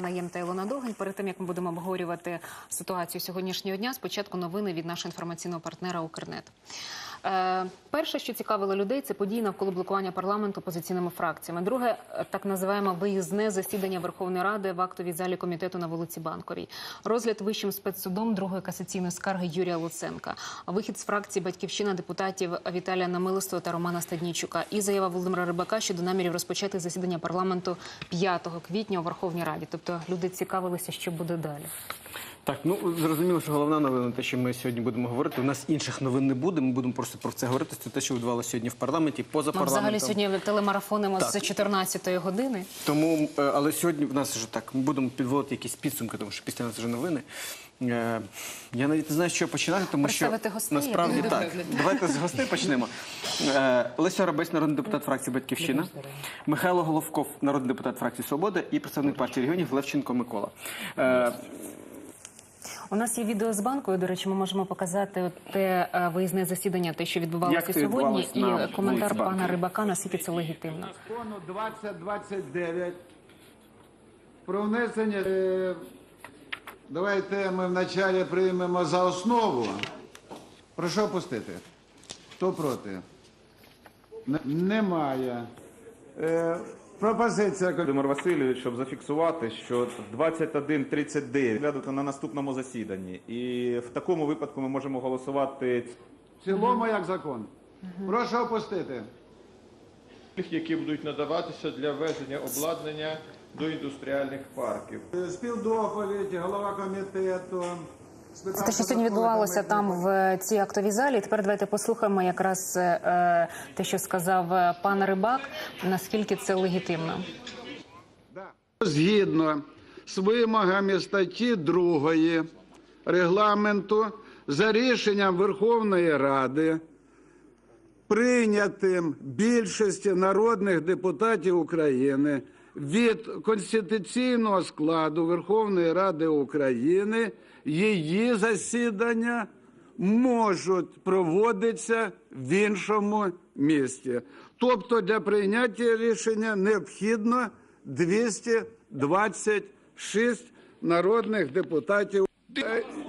Наєм та Ілона Довгань. Перед тим як ми будемо обговорювати ситуацію сьогоднішнього дня, спочатку новини від нашого інформаційного партнера Укрнет. Е, перше, що цікавило людей, це події навколо блокування парламенту опозиційними фракціями. Друге, так називаємо виїзне засідання Верховної Ради в актовій залі комітету на вулиці Банковій. Розгляд вищим спецсудом другої касаційної скарги Юрія Луценка. Вихід з фракції Батьківщина депутатів Віталія Намилистого та Романа Стаднійчука. І заява Володимира Рибака щодо намірів розпочати засідання парламенту 5 квітня у Верховній Раді. Тобто люди цікавилися, що буде далі. Так, ну зрозуміло, що головна новина, те, що ми сьогодні будемо говорити. У нас інших новин не буде. Ми будемо просто про це говорити. Це те, що відбувалося сьогодні в парламенті, поза Ми парламентом. взагалі сьогодні телемарафонимо Так. з 14 години. Тому, е, але сьогодні в нас вже так. Ми будемо підводити якісь підсумки, тому що після нас вже новини. Е, Я навіть не знаю, з чого починати, тому що гостей, насправді так. вигляд. Давайте з гостей почнемо. Е, Леся Арабець, народний депутат фракції Батьківщина, Михайло Головков, народний депутат фракції Свобода і представник партії регіонів Левченко Микола. Е, У нас є відео з банкою. До речі, ми можемо показати те е, виїзне засідання, те, що відбувалося сьогодні, і на коментар пана Рибака, наскільки це легітимно. Закону 2029 про внесення. е, Давайте ми вначалі приймемо за основу. Прошу опустити. Хто проти? Немає. Пропозиція. Володимир Васильович, щоб зафіксувати, що 21.39 глядати на наступному засіданні. І в такому випадку ми можемо голосувати В цілому як закон. Прошу опустити. які будуть надаватися для ввезення обладнання до індустріальних парків. Е, Співдоповідь, голова комітету. Те, що сьогодні відбувалося там в цій актовій залі. Тепер давайте послухаємо якраз е, те, що сказав е, пан Рибак, наскільки це легітимно. Згідно з вимогами статті 2 регламенту за рішенням Верховної Ради, прийнятим більшості народних депутатів України від конституційного складу Верховної Ради України, її засідання можуть проводитися в іншому місті. Тобто для прийняття рішення необхідно 226 народних депутатів.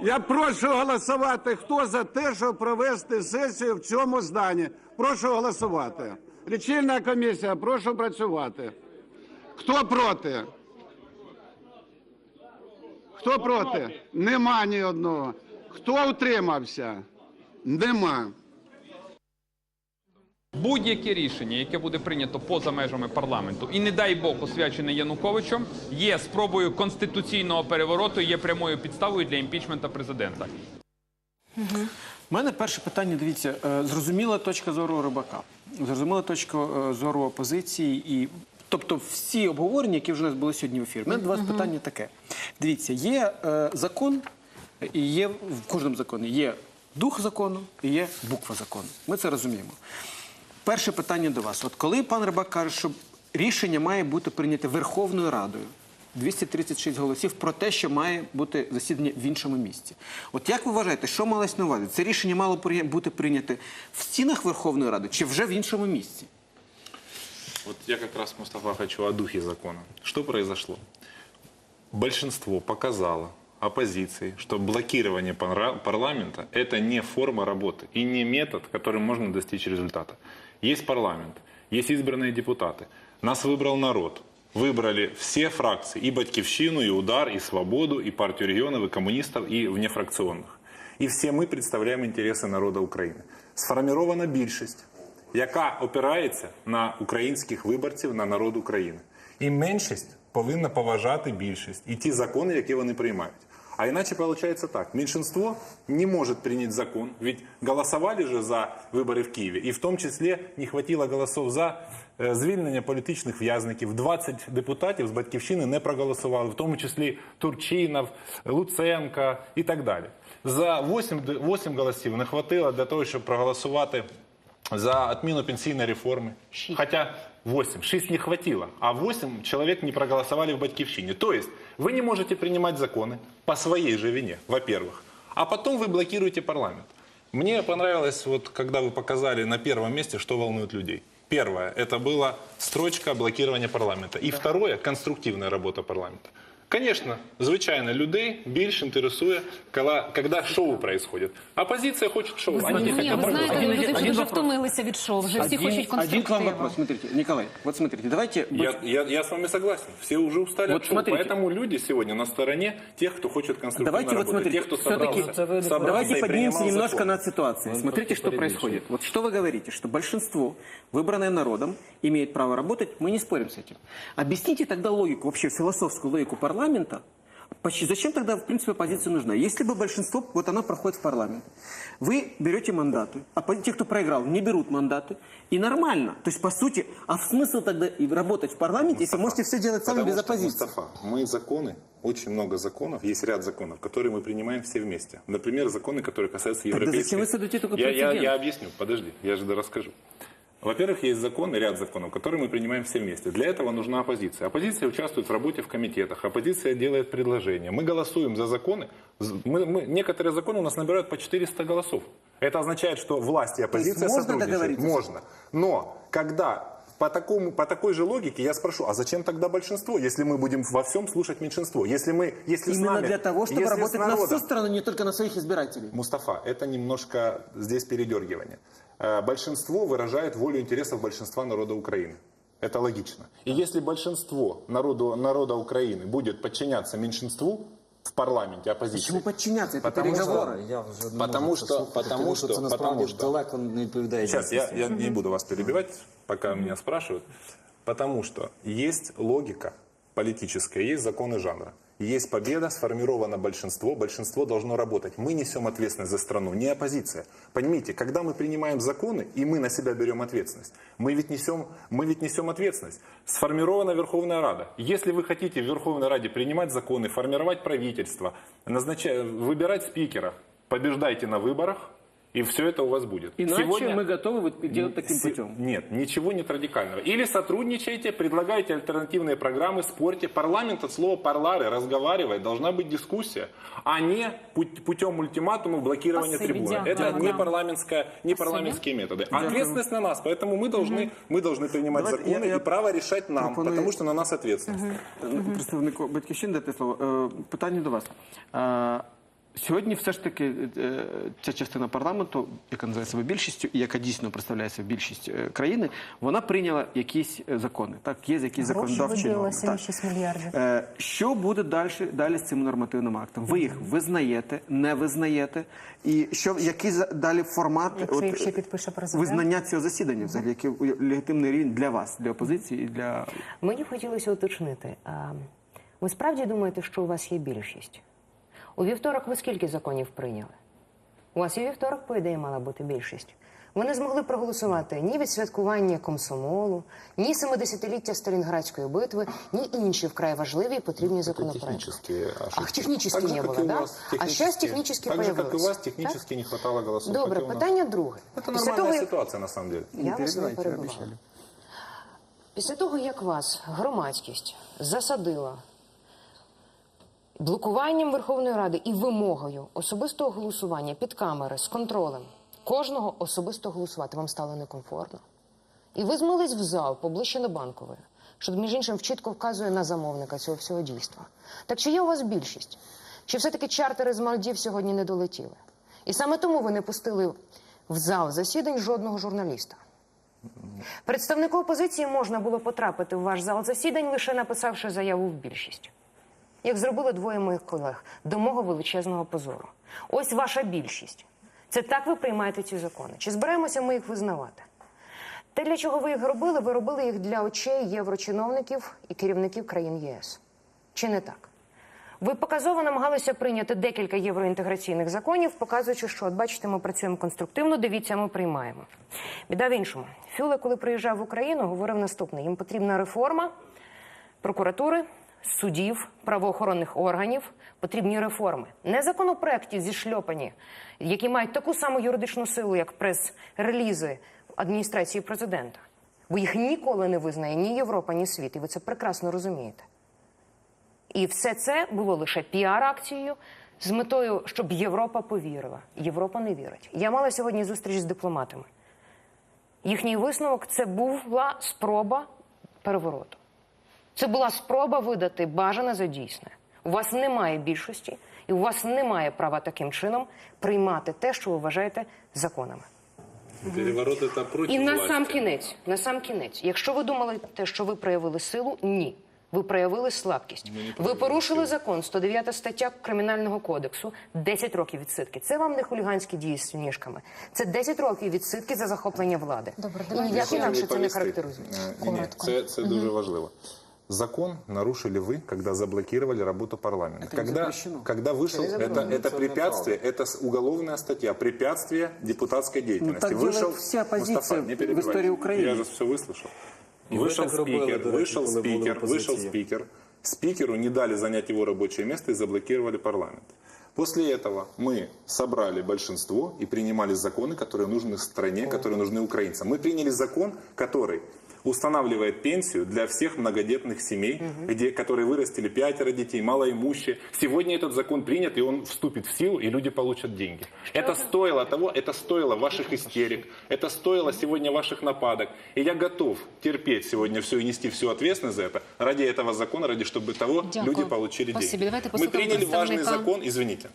Я прошу голосувати. Хто за те, щоб провести сесію в цьому зданні? Прошу голосувати. Лічильна комісія, прошу працювати. Хто проти? Хто проти? Нема ні одного. Хто утримався? Нема. Будь-яке рішення, яке буде прийнято поза межами парламенту, і не дай Бог освячене Януковичем, є спробою конституційного перевороту, і є прямою підставою для імпічмента президента. У мене перше питання, дивіться, е, зрозуміла точка зору рибака, зрозуміла точка е, зору опозиції і. Тобто всі обговорення, які вже у нас були сьогодні в ефірі. У мене до вас питання таке. Дивіться, є е, закон, і є в кожному законі є дух закону і є буква закону. Ми це розуміємо. Перше питання до вас. От коли пан Рибак каже, що рішення має бути прийняте Верховною Радою, 236 голосів про те, що має бути засідання в іншому місці. От як ви вважаєте, що малось на увазі? Це рішення мало бути прийняте в стінах Верховної Ради чи вже в іншому місці? Вот я как раз, Мустафа, хочу о духе закона. Что произошло? Большинство показало оппозиции, что блокирование пара- парламента – это не форма работы и не метод, которым можно достичь результата. Есть парламент, есть избранные депутаты. Нас выбрал народ. Выбрали все фракции, и «Батькивщину», и «Удар», и «Свободу», и «Партию регионов», и коммунистов, и внефракционных. И все мы представляем интересы народа України. Сформирована більшість, Яка опирається на українських виборців, на народ України. І меншість повинна поважати більшість і ті закони, які вони приймають. А иначе получается так. Меньшинство не может принять закон, ведь голосовали же за выборы в Киеве, и в том числе не хватило голосов за е, звільнення політичних в'язників. 20 депутатів з Батьківщини не проголосували, в тому числі Турчинов, Луценка і так далі. За 8, д- 8 голосів не хватило для того, щоб проголосувати за отмену пенсийной реформы. Хотя 8, 6 не хватило, а 8 человек не проголосовали в Батькивщине. То есть вы не можете принимать законы по своей же вине, во-первых, а потом вы блокируете парламент. Мне понравилось, вот, когда вы показали на первом месте, что волнует людей. Первое, это была строчка блокирования парламента. И второе, конструктивная работа парламента. Конечно, звичайно, людей більш інтересує, коли, когда шоу происходит. Оппозиция хочет шоу. Они не Ні, хотят ви шоу. знаєте, Один- люди один вже вопрос. втомилися від шоу, вже всі хочуть один к вам конструктиву. вопрос. Смотрите, Николай, вот смотрите, давайте... Я, я, я с вами согласен. Все уже устали Вот от шоу. смотрите. Поэтому люди сегодня на стороне тех, кто хочет конструктивно Давайте вот работать. смотрите, тех, кто все-таки собрался, собрался давайте и поднимемся принимал немножко закон. над ситуацией. Смотрите, что происходит. Вот что вы говорите, что большинство, выбранное народом, имеет право работать, мы не спорим с этим. Объясните тогда логику, вообще философскую логику парламента. Почти- Зачем тогда, в принципе, оппозиция нужна? Если бы большинство, вот она проходит в парламент, вы берете мандаты, а те, кто проиграл, не берут мандаты, и нормально. То есть, по сути, а смысл тогда и работать в парламенте, если можете все делать сами Потому без что, оппозиции? Мустафа, мы законы, очень много законов, есть ряд законов, которые мы принимаем все вместе. Например, законы, которые касаются Тогда европейских. зачем вы создаете только я, я, я объясню, подожди, я же расскажу. Во-первых, есть законы, ряд законов, которые мы принимаем все вместе. Для этого нужна оппозиция. Оппозиция участвует в работе в комитетах, оппозиция делает предложения. Мы голосуем за законы. З- Мы, мы- некоторые законы у нас набирают по 400 голосов. Это означает, что власть и оппозиция можно сотрудничают. договориться? Можно. Но когда по, такому, по такой же логике я спрошу, а зачем тогда большинство, если мы будем во всем слушать меньшинство? Если мы, если с Именно нами- для того, чтобы с работать на народом- всю страну, не только на своих избирателей. Мустафа, это немножко здесь передергивание. Э, Большинство выражает волю интересов большинства народа Украины. Это логично. И если большинство народу, народа Украины будет подчиняться меньшинству в парламенте оппозиции, Почему подчиняться? Это Потому что- переговоры. Я вже не Потому можу що- це слухати, потому тому що що- це насправді потому що- далеко не відповідає Сейчас, я, дійсності. я не буду вас перебивать, пока меня спрашивают. Потому что есть логика политическая, есть законы жанра. Есть победа, сформировано большинство, большинство должно работать. Мы несем ответственность за страну, не оппозиция. Понимаете, когда мы принимаем законы, и мы на себя берем ответственность, мы ведь несем, мы ведь несем ответственность. Сформирована Верховная Рада. Если вы хотите в Верховной Раде принимать законы, формировать правительство, назначать, выбирать спикера, побеждайте на выборах, и все это у вас будет. Иначе Сегодня- мы готовы вот делать таким путем. Нет, ничего нет радикального. Или сотрудничайте, предлагайте альтернативные программы, спорьте. Парламент от слова «парлары», разговаривать, должна быть дискуссия, а не пут- путем ультиматумов блокирования Спасибо, трибуны. Это не, Дякую. парламентская, не парламентские методы. Ответственность на нас, поэтому мы должны, мы должны принимать Давайте законы я- я и право решать нам, пропоную- потому что на нас ответственность. Представнику батьківщини дати слово. Е, Питання до вас. Е, Сьогодні все ж таки е, ця частина парламенту, яка називає себе більшістю, і яка дійсно представляє себе більшість е, країни, вона прийняла якісь е, закони. Так, є якісь Гроші законодавчі норми. Так. 76 мільярдів. Е, Що буде далі, далі з цим нормативним актом? Ви їх визнаєте, не визнаєте? І що, який за- далі формат Якщо от, ще підпише президент? визнання цього засідання, взагалі, який легітимний рівень для вас, для опозиції і для Мені хотілося уточнити. а, Ви справді думаєте, що у вас є більшість? У вівторок ви скільки законів прийняли? У вас і вівторок, по ідеї, мала бути більшість. Ви не змогли проголосувати ні відсвяткування комсомолу, ні 70-ліття Сталінградської битви, ні інші вкрай важливі і потрібні законопроекти. Ах, Так же, не было, да? А сейчас технически Так же, как и у вас, технически не хватало голосов. Добре, питання друге. Это Після нормальная того, на самом деле. Я вас не перебувала. Після того, як вас громадськість засадила блокуванням Верховної Ради і вимогою особистого голосування під камери з контролем кожного особисто голосувати, вам стало некомфортно. І ви змились в зал поближче до банкової, що, між іншим, чітко вказує на замовника цього всього дійства. Так чи є у вас більшість? Чи все-таки чартери з Мальдів сьогодні не долетіли? І саме тому ви не пустили в зал засідань жодного журналіста. Представнику опозиції можна було потрапити в ваш зал засідань, лише написавши заяву в більшість. Як зробили двоє моїх колег до мого величезного позору. Ось ваша більшість. Це так ви приймаєте ці закони. Чи збираємося ми їх визнавати? Те, для чого ви їх робили, ви робили їх для очей єврочиновників і керівників країн ЄС. Чи не так? Ви показово намагалися прийняти декілька євроінтеграційних законів, показуючи, що от бачите, ми працюємо конструктивно, дивіться, ми приймаємо. Біда в іншому. Фюле, коли приїжджав в Україну, говорив наступне: їм потрібна реформа прокуратури, судів, правоохоронних органів. Потрібні реформи. Не законопроекти зішльопані, які мають таку саму юридичну силу, як прес-релізи адміністрації президента. Бо їх ніколи не визнає ні Європа, ні світ. І ви це прекрасно розумієте. І все це було лише піар-акцією з метою, щоб Європа повірила. Європа не вірить. Я мала сьогодні зустріч з дипломатами. Їхній висновок це була спроба перевороту. Це була спроба видати бажане за дійсне. У вас немає більшості, і у вас немає права таким чином приймати те, що ви вважаєте законами. Переворот это против І на сам кінець, на сам кінець, якщо ви думали, те, що ви проявили силу, ні. Ви проявили слабкість. Ви порушили закон, 109 стаття Кримінального кодексу, 10 років відсидки. Це вам не хуліганські дії з ніжками. Це 10 років відсидки за захоплення влади. Добре, І ніяк інакше це не повістки. характеризується. Е, Це, це дуже важливо. Закон нарушили вы, когда заблокировали работу парламента. Это не когда, запрещено. когда вышел, это, это препятствие, это с- уголовная статья, препятствие депутатской деятельности. так делает вся оппозиция Мустафа, не в перебивайте. истории Украины. Я же все выслушал. І ви Вышел так робили, спикер, до речі, вышел коли були в спикер, вышел опозиції. спикер. Спикеру не дали занять его рабочее место и заблокировали парламент. После этого мы собрали большинство и принимали законы, которые нужны стране, которые нужны украинцам. Мы приняли закон, который устанавливает пенсию для всех многодетных семей, где, которые вырастили пятеро детей, малоимущие. Сегодня этот закон принят, и он вступит в силу, и люди получат деньги. Это стоило того, это стоило ваших истерик, это стоило сегодня ваших нападок. И я готов терпеть сегодня все и нести всю ответственность за это ради этого закона, ради чтобы того Дякую. люди получили Спасибо. деньги. Давайте Мы приняли важный закон, извините,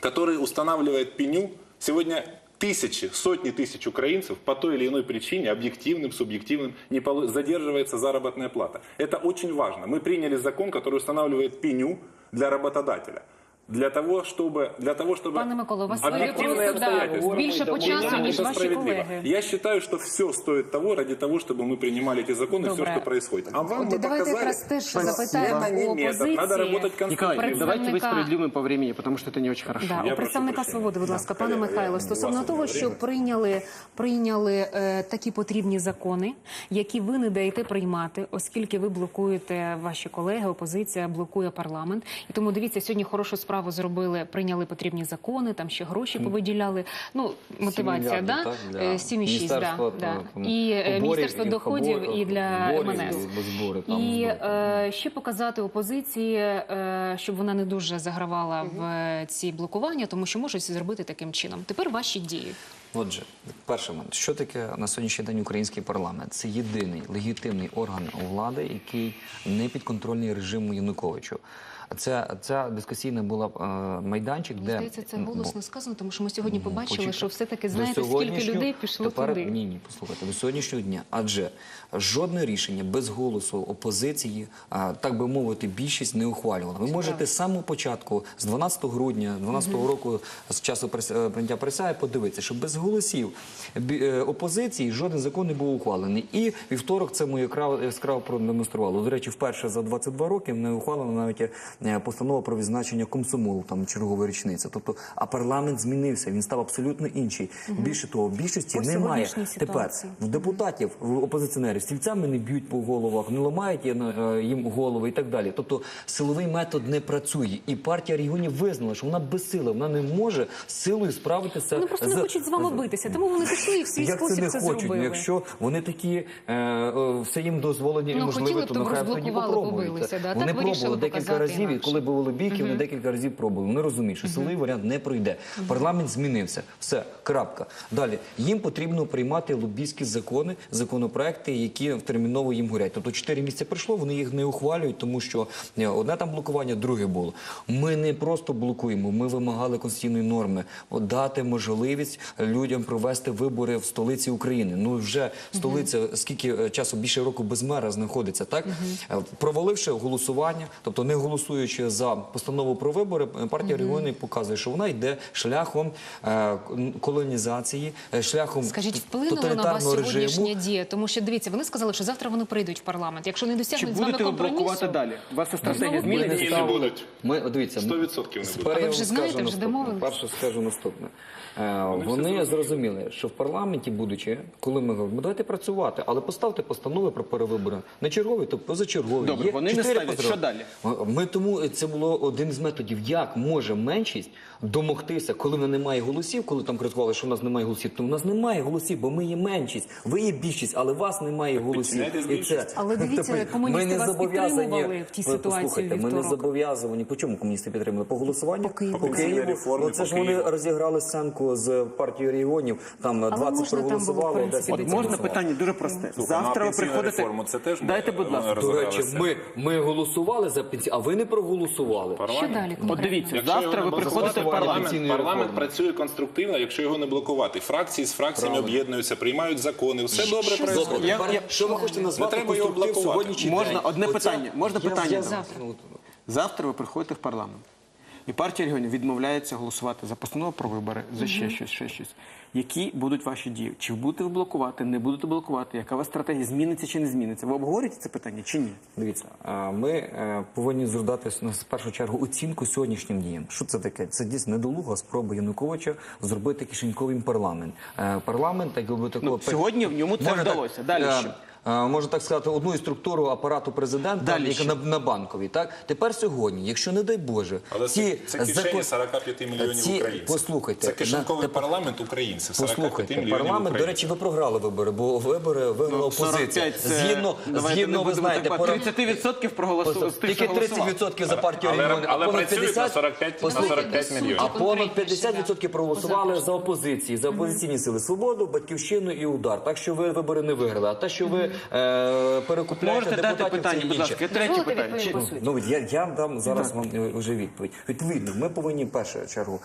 который устанавливает пеню. Сегодня тысячи, сотни тысяч украинцев по той или иной причине, объективным, субъективным, не полу- задерживается заработная плата. Это очень важно. Мы приняли закон, который устанавливает пеню для работодателя. Для того, чтобы, для того, чтобы Пане Миколо, у вас объективные просто, да, обстоятельства. більше по Для часу, меня ніж это ваші справедливо. колеги. Я считаю, что все стоит того ради того, чтобы мы принимали эти законы, все, Добре. что происходит. А вам От мы давайте показали, якраз теж что запитаємо это не у метод. опозиції. Надо работать Николай, конструктивно. давайте быть Представника- справедливыми по времени, потому что это не очень хорошо. Да, Я у прошу представника прощения. свободи, будь Да, ласка, пане колега, Михайло, я стосовно вас того, не що время. прийняли, прийняли е, такі потрібні закони, які ви не даєте приймати, оскільки ви блокуєте ваші колеги, опозиція блокує парламент. І тому дивіться, сьогодні хорошу справу зробили, прийняли потрібні закони, там ще гроші повиділяли. Ну мотивація, да так, для 7,6, да, Міністерства, да. і е, поборів, міністерство і доходів, поборів, і для зборів, МНС. і збори, там, І е, ще показати опозиції, е, щоб вона не дуже загравала в е, ці блокування, тому що можуть зробити таким чином. Тепер ваші дії. Отже, перший момент. Що таке на сьогоднішній день український парламент? Це єдиний легітимний орган влади, який не підконтрольний режиму Януковичу. Це ця дискусійна була е, майданчик, де здається, це голосно сказано, тому що ми сьогодні побачили, Почекайте. що все-таки До знаєте, скільки людей пішло тепер, туди. Ні, ні, послухайте, до сьогоднішнього дня. Адже жодне рішення без голосу опозиції, а, так би мовити, більшість не ухвалювала. Ви можете з самого початку, з 12 грудня 12 року, з часу е, прийняття присяги, подивитися, що без голосів е, опозиції жоден закон не був ухвалений. І вівторок це ми яскраво продемонструвало. До речі, вперше за 22 роки не ухвалена навіть е, постанова про відзначення комсомолу, там чергової річниці. Тобто, а парламент змінився, він став абсолютно інший. Більше того, більшості По немає тепер в депутатів, в опозиціонерів стільцями не б'ють по головах, не ламають їм, е, голови і так далі. Тобто силовий метод не працює, і партія регіонів визнала, що вона безсила, вона не може силою справитися. Вони просто не з- хочуть з вами битися, тому вони пішли і в свій Як це спосіб не це хочуть? зробили. Ну, якщо вони такі е, е, все їм дозволені і Ну, можливе, хотіли то нехай тоді попробують. да. Вони Так пробували декілька показати разів, і коли були бійки, вони декілька разів пробували. Вони розуміють, що силовий варіант не пройде. Парламент змінився. Все, крапка. Далі їм потрібно приймати лобійські закони, законопроекти, які терміново їм горять. Тобто 4 місяці пройшло, вони їх не ухвалюють, тому що е, одне там блокування, друге було. Ми не просто блокуємо, ми вимагали конституційної норми дати можливість людям провести вибори в столиці України. Ну вже столиця скільки е, часу більше року без мера знаходиться, так Е, проваливши голосування, тобто не голосуючи за постанову про вибори, партія регіонів показує, що вона йде шляхом е, колонізації, е, шляхом Скажіть, вплинуло на вас тоталітарного сьогоднішня режиму. дія? Тому що дивіться, вони сказали, що завтра вони прийдуть в парламент. Якщо не досягнуть з вами компромісу, блокувати далі? У вас стратегія зміниться? Ні, не будуть. Ми дивіться 100% не будуть. ви вже знаєте, скажу вже наступне. домовились? Перше скажу наступне. Е, вони зрозуміли, що в парламенті, будучи, коли ми говоримо, давайте працювати, але поставте постанови про перевибори. Не чергові, то позачергові. Добре, Є вони не ставлять. Що далі? Ми тому це було один з методів, як може меншість домогтися, коли вона не має голосів, коли там критикували, що в нас немає голосів, то в нас немає голосів, бо ми є меншість. Ви є більшість, але вас немає голосів. І це Але дивіться, комуністи ми не вас зобов'язані- підтримували в тій Ви ситуації послухайте, Ми не зобов'язані. По чому комуністи підтримали? По голосуванню? По Києву. По Києву. реформі, Оце по ж вони розіграли сценку з партією регіонів. Там 20 можна там було, принципі, 10 От можна питання дуже просте. ну, Завтра ви приходите. реформу це теж Дайте, будь е, ласка. До речі, ми, ми голосували за пенсію, а ви не проголосували. Що далі От конкретно? дивіться, Якщо завтра ви приходите в парламент. Парламент працює конструктивно, якщо його не блокувати. Фракції з фракціями Правильно. об'єднуються, приймають закони. Все добре працює. Я- я- що ви хочете назвати Не треба його конструктив блокувати. Можна день? одне Оце- питання? Можна питання завтра? Завтра ви приходите в парламент. І партія регіонів відмовляється голосувати за постанову про вибори, за ще щось, ще щось. Які будуть ваші дії? Чи будете ви блокувати, не будете блокувати? Яка у вас стратегія? Зміниться чи не зміниться? Ви обговорюєте це питання чи ні? Дивіться, ми е, повинні зробити на першу чергу оцінку сьогоднішнім діям. Що це таке? Це дійсно недолуга спроба Януковича зробити кишеньковим парламент. Е, Парламент, так би такого Ну, сьогодні в ньому це Може так, вдалося. Далі е, що? Можна так сказати, одну із структуру апарату президента, Далі яка на, на банковій. Так тепер сьогодні, якщо не дай Боже, Але ці це, це кишені 45 мільйонів ці- українців. Послухайте, Це кишеньковий на- парламент українців. 45 Послухайте, мільйонів парламент, до речі, ви програли вибори, бо вибори виграла Ну, опозиція. Згідно, давайте згідно ви знаєте, так пора- 30% проголосували. тільки 30% за партію Але- регіонів, але а понад працюють 50 на 45 на 45 мільйонів. А понад 50% проголосували за опозиції, за опозиційні сили свободу, батьківщину і удар. Так що ви вибори не виграли. А те, що ви е, перекупляєте Можете дати депутатів, питання, це будь інше. ласка, третє Дозволите питання. відповім Чи- по суті? Ну я, я дам зараз вам е, вже відповідь. Відповідно, ми повинні в першу чергу.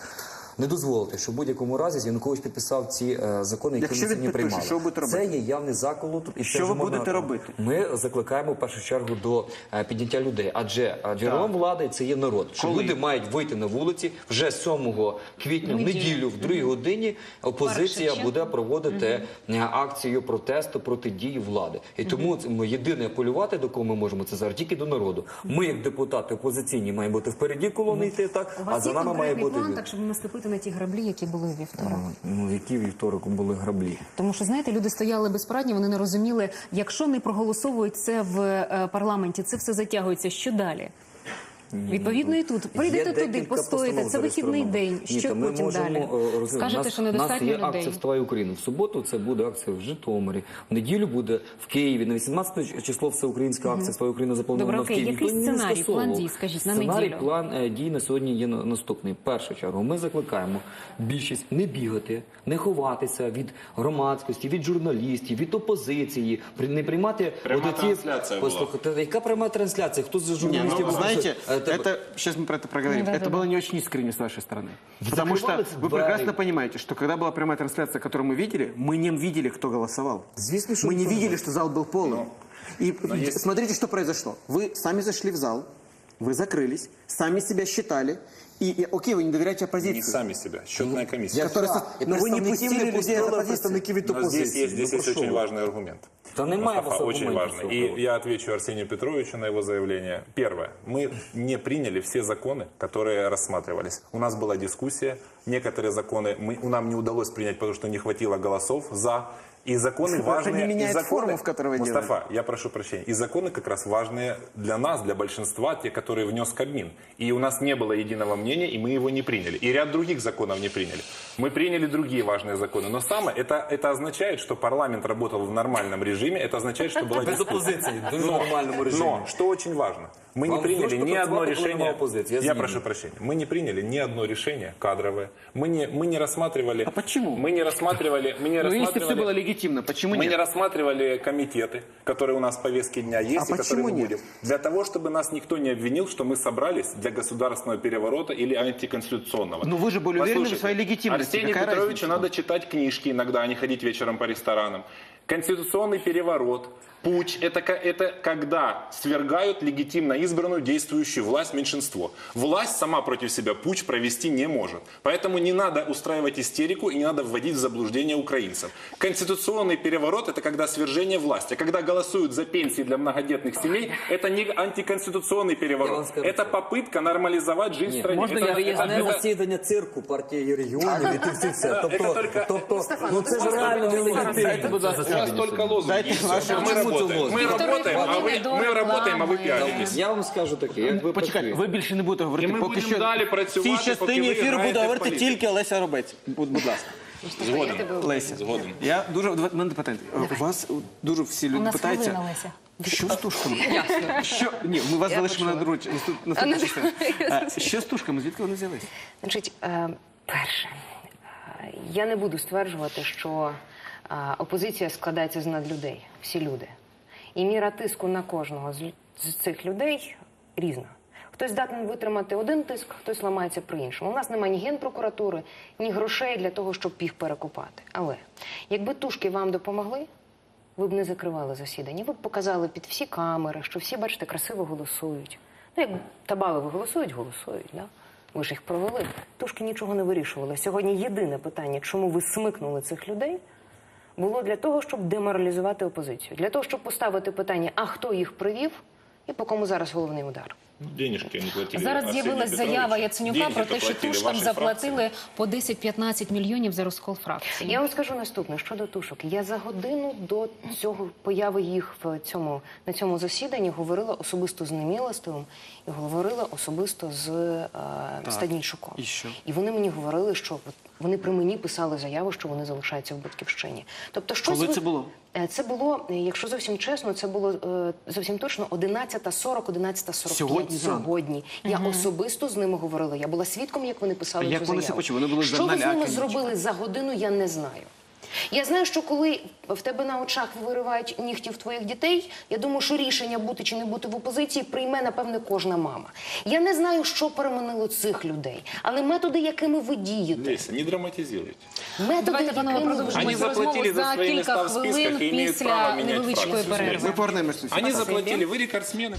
Не дозволити, що в будь-якому разі Янукович підписав ці е, закони, які Якщо ми сьогодні приймали. що ви будете Це є явний заколот. І Що це ви можна- будете робити? Ми закликаємо в першу чергу до е, підняття людей, адже е, джерелом влади це є народ. Що Коли? люди мають вийти на вулиці вже 7 квітня, в Неділю. в другій годині. Опозиція буде проводити акцію протесту проти дії влади. І тому ми єдине апелювати до кого ми можемо це зараз тільки до народу. Ми, як депутати опозиційні, маємо бути впереді колони йти, так У а за нами має бути план, так щоб не наступити на ті граблі, які були у вівторок. Ну, які вівторок були граблі. Тому що знаєте, люди стояли безпорадні, вони не розуміли, якщо не проголосовують це в е, парламенті, це все затягується. Що далі? Відповідно, і тут прийдете туди, постоїте. Це вихідний день. Ні, Що ми потім можемо, далі? е, Скажете, нас- що У недостатньо нас є людей. акція «Вставай Україна». В суботу це буде акція в Житомирі. В неділю буде в Києві. На 18 число всеукраїнська акція «Вставай Україна» запланована Добре, в. Києві. Який сценарій, план дій, скажіть, на Сценарій, план е, дій на сьогодні є на- наступний. В першу чергу ми закликаємо більшість не бігати, не ховатися від громадськості, від журналістів, від опозиції, при- не приймати Пряма трансляція була. Послухайте, яка пряма трансляція? Хто з журналістів? ну, може- знаете, Е, тебе- это сейчас мы про это проговорим. Да, это да, было да. не очень искренне с вашей стороны. Потому что закрывались вы двери. прекрасно понимаете, что когда была прямая трансляция, которую мы видели, мы не видели, кто голосовал. Звісно, що Мы не ніхто не видели, что зал был полный. И смотрите, что произошло. Вы сами зашли в зал, вы закрылись, сами себя считали. И, и, окей, вы не доверяете оппозиции. Не сами себя, счетная комиссия. Которая со- І Но вы не представників пустили людей из пустили, оппозиции. представників від Но здесь опозиції. есть, здесь Ну, есть про що очень ви? важный аргумент. Да немає Мустафа, у вас очень аргументів важный. цього. И я отвечу Арсению Петровичу на его заявление. Первое. Мы не приняли все законы, которые рассматривались. У нас была дискуссия. Некоторые законы мы, у нам не удалось принять, потому что не хватило голосов за. И законы Это важные. не меняет и законы, форму, в которой вы Мустафа, я прошу прощения. И законы как раз важные для нас, для большинства, те, которые внес Кабмин. И у нас не было единого мнения, и мы его не приняли. И ряд других законов не приняли. Мы приняли другие важные законы. Но самое, это, это означает, что парламент работал в нормальном режиме, это означает, что была Без дискуссия. опозиції, в дуже нормальному режимі. Но, что очень важно, мы Вам не приняли зручно ни одно працювати, коли решение. нема опозиції, я Я згідний. прошу прощения. Мы не приняли ни одно решение кадровое. Мы не, мы не рассматривали... А почему? Мы не рассматривали... Мы не Ну, если рассматривали... все было легитимно, почему Мы нет? не рассматривали комитеты, которые у нас в повестке дня есть А и которые почему мы нет? будем. Для того, чтобы нас никто не обвинил, что мы собрались для государственного переворота или антиконституционного. Ну, вы же были уверены в Послушайте, своей легитимности. Арсению Какая Петровичу разница? надо читать книжки иногда, а не ходить вечером по ресторанам. Конституционный переворот, путь – это, ка- это когда свергают легитимно избранную действующую власть меньшинство. Власть сама против себя путь провести не может. Поэтому не надо устраивать истерику и не надо вводить в заблуждение украинцев. Конституционный переворот – это когда свержение власти. А когда голосуют за пенсии для многодетных семей, это не антиконституционный Я вам переворот. скажу, Это попытка нормализовать жизнь в стране. Можно Это- я это- выясню? Одне это- засідання цирку партії регіонів і ти всі все. Тобто, тільки- тобто ну це ж реально нелегітимно. У нас только лозунги. Дайте и всё. ваши- Мы Почему работаем. лозунги? Мы Второй работаем, а вы, половине до мы работаем, а вы реклами. пиаритесь. Я вам скажу таке, як ви Почекайте, працюєте. ви більше не будете говорити. І ми поки будемо що далі в працювати, цій поки частині ви ефіру граєте буде в говорити політику. тільки Олеся Робець. Будь, будь ласка. Згоден. Леся, Згоден. я дуже в мене питання. У вас дуже всі У люди нас питаються. хвилина, Леся. Що з тушками? Що ні, ми вас залишимо на друч наступну частину. А, Що з тушками? Звідки вони взялись? Значить, е, перше, е, я не буду стверджувати, що е, опозиція складається з надлюдей, всі люди. І міра тиску на кожного з, цих людей різна. Хтось здатний витримати один тиск, хтось ламається при іншому. У нас немає ні генпрокуратури, ні грошей для того, щоб їх перекупати. Але якби тушки вам допомогли, ви б не закривали засідання. Ви б показали під всі камери, що всі, бачите, красиво голосують. Ну, як Табалови голосують, голосують. Да? Ви ж їх провели. Тушки нічого не вирішували. Сьогодні єдине питання, чому ви смикнули цих людей, було для того, щоб деморалізувати опозицію. Для того, щоб поставити питання, а хто їх привів, і по кому зараз головний удар. Ну, Денежки они платили. Зараз Петровичу. заява Яценюка Деньги про те, що платили туш там заплатили по 10-15 мільйонів за розкол фракції. Я вам скажу наступне щодо тушок. Я за годину до цього появи їх в цьому на цьому засіданні говорила особисто з Немілостовим і говорила особисто з е, Стаднійчуком. І що? І вони мені говорили, що от вони при мені писали заяву, що вони залишаються в батьківщині. Тобто, щось Коли ви- це було? Е, Це було, е, якщо зовсім чесно, це було е, зовсім точно 11.40, 11.45 Сьогодні сьогодні. Я особисто з ними говорила. Я була свідком, як вони писали А як цю вони це почули? Вони були Що ви з ними зробили за годину, я не знаю. Я знаю, що коли в тебе на очах виривають нігті в твоїх дітей, я думаю, що рішення бути чи не бути в опозиції прийме, напевне, кожна мама. Я не знаю, що переманило цих людей, але методи, якими ви дієте, Леся, не драматизируйте. методи, Давайте, панове, якими ви продовжимо Они цю розмову заплатили за за свои кілька места в списках хвилин и имеют після право невеличкої фракцию. перерви. Ми повернемось. Они заплатили, вы рекордсмены.